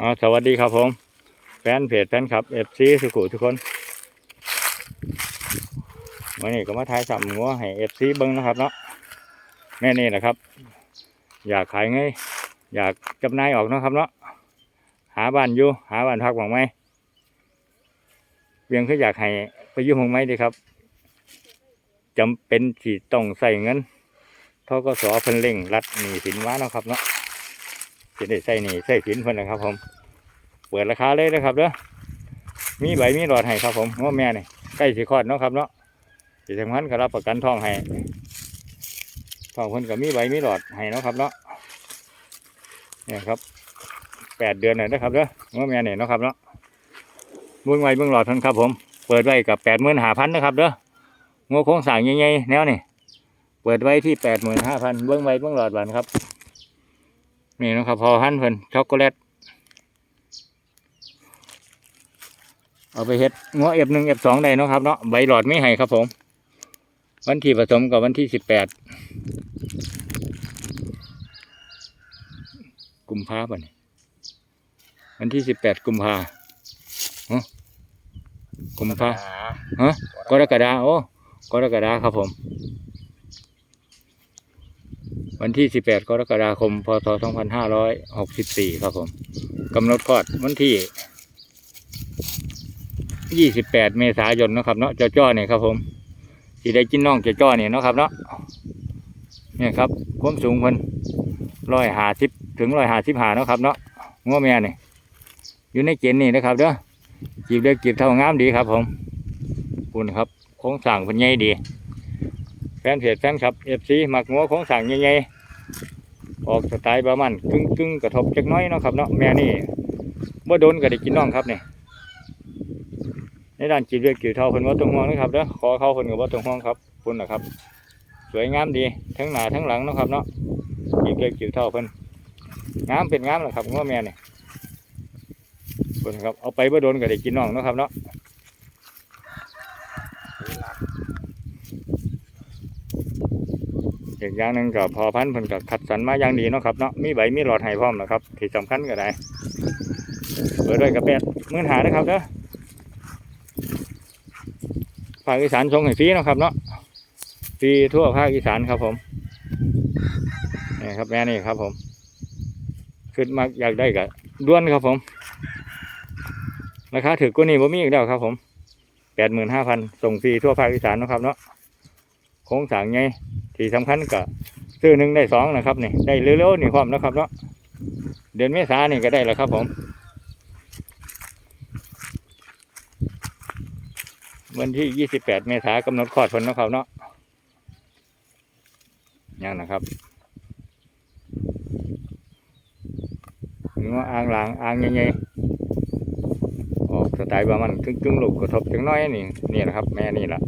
อ๋อสวัสดีครับผม แฟนเพจแฟนคลับเอฟซีสุขุทุกคนวันนี้ก็มาถ่ายสัมงัวให้เอฟซีเบิ้งนะครับเนาะแม่นี่แหละครับ อยากขายไงอยากจำนายออกนะครับเนาะหาบ้านอยู่ หาบ้านพักหวังไหมเพียงแค่อยากให้ไปอยู่หงไหมดีครับจำเป็นที่ต้องใส่เงินทกสเพิ่นเร่งรัดหนีสินว้านะครับเนาะ จะได้ใส่หนีใส่สินเพิ่นนะครับ ผม เปิดราคาเลยนะครับเด้อมีใบมีหลอดให้ครับ ผมว่าแม่นี่ใกล้สิคลอดเนาะครับเนาะสิสำคัญก็รับประกันทองให้ทองเพิ่นก็มีใบมีหลอดให้เนาะครับเนาะเนี่ยครับแปดเดือนเลยนะครับเด้อว่าแม่นี่เนาะครับเนาะเบื้องไว้เบื้องหลอดเพิ่นครับ ผม เปิดไว้กับแปดหมื่นห้าพันนะครับเด้องัวโค้งสร้างใหญ่ๆแนวนี่เปิดไว้ที่แปดหมื่นห้าพันเบื้องไว้เบื้องหลอดหวานครับ นี่นะครับพอหั่นเพิ่นช็อกโกแลตเอาไปเฮ็ดงัวเอฟหนึ่งเอฟสองได้นะครับเนาะใบหลอดไม่ให้ครับผม วันที่ผสมกับวันที่สิบแปดกุมภาพันธ์วันที่สิบแปดกุมภาฮะกุมภาฮะกรกฎาโอ้กรกฎาครับผม วันที่สิบแปดกรกฎาคม พศสองพันห้าร้อยหกสิบสี่ครับผมกำหนดคลอดวันที่ยี่สิบแปดเมษายนนะครับเนาะเจ้าจ้อเนี่ยครับผมที่ได้กินน่องเจ้าจ้อเนี่ยเนาะครับเนาะเนี่ยครับความสูงเพิ่นร้อยหาสิบถึงร้อยหาสิบหาเนาะครับเนาะงัวแม่เนี่ยอยู่ในเกณฑ์นี่นะครับเด้อจีบเล็กจีบเท่างามดีครับผมคุณครับโค้งสั่งเพิ่นใหญ่ดีแฟนเพจแฟนครับเอฟซีหมักงัวโค้งสั่งใหญ่ๆ ออกสไตล์ประมาณกึ่งกึ่งกระทบจักน้อยเนาะครับเนาะแม่นี่เมื่อโดนก็ได้กินน่องครับเนี่ยในด้านจีบเรียกจีบเท่าเพิ่นว่าตรงห่วงนะครับเด้อขอเข้าเพิ่นกับว่าตรงห่วงครับพุ่นะครับ สวยงามดีทั้งหน้าทั้งหลังเนาะครับเนาะจีบเรียกจีบเท่าเพิ่นงามเป็นงามแหละครับง้อแม่นี่พุ่นครับเอาไปบ่โดนก็ได้กินน้องเนาะครับเนาะ อีกอย่างหนึ่งก็พอพันธุ์เพิ่นก็คัดสรรมาอย่างดีเนาะครับเนาะมีใบมีหลอดให้พร้อมนะครับที่สำคัญก็ได้เปิดด้วยกระแปดมื่นหานะครับเด้อภาคอีสานส่งให้ฟรีนะครับเนาะฟรีทั่วภาคอีสานครับผมนี่ครับแม่นี่ครับผมขึ้นมาอยากได้กับด้วนครับผมราคาถือกว่านี้ผมมีอีกแล้วครับผมแปดหมื่นห้าพันส่งฟรีทั่วภาคอีสานนะครับเนาะโค้งสางไง ที่สำคัญก็ซื้อหนึ่งได้สองนะครับนี่ได้เร็วๆนี่ความนะครับเนาะเดือนเมษานี่ก็ได้แล้วครับผมวันที่28เมษายนกำหนดคลอดผลนะครับเนาะยังนะครับงัวอ่างหลังอ่างใหญ่ๆออกสไตล์ประมาณครึ่งๆลูกกระทบจังน้อยนี่นี่แหละครับ แม่นี่แหละ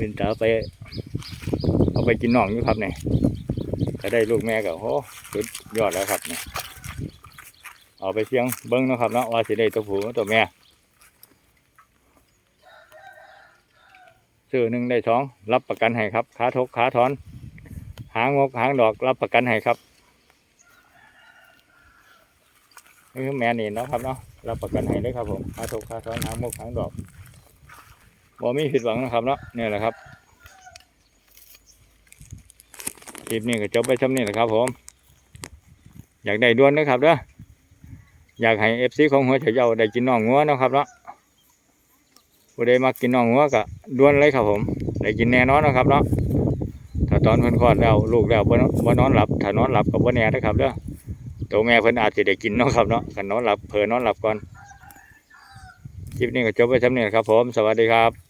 วินตาไป เอาไปกินหนองอยู่ครับเนี่ยก็ได้ลูกแม่ก็โอ้สุดยอดแล้วครับเนี่ยเอาไปเชียงเบิ้งนะครับเนาะว่าสิได้ตัวผู้ตัวแม่ซื้อหนึ่งได้สองรับประกันให้ครับขาทกขาถอน หางกหางดอกรับประกันให้ครับนี่คือแม่นี่เนาะครับเนาะรับประกันให้เลยครับผมขาทกขาถอนหางกหางดอก บ่มีผิดหวังนะครับเนาะนี่แหละครับคลิปนี้ก็จบไปช่ำนี้แหละครับ ผม อยากได้ด้วนนะครับเด้ออยากให้เอฟซีของหัวเฉยเยาได้กินน่องงัวนะครับเนาะผู้ใดมากินน่องงัวก็ด้วนเลยครับผม ได้กินแน่นอนนะครับเนาะถ้าตอนเพิ่นคลอดแล้วลูกแล้วบ่นบ่นอนหลับ ถ้านอนหลับก็บ่แน่นะครับเด้อตัวแม่เพิ่นอาจสิได้กินเนาะครับเนาะคันนอนหลับเผลอนอนหลับก่อนคลิปนี้ก็จบไปสำนียครับ ผม สวัสดีครับ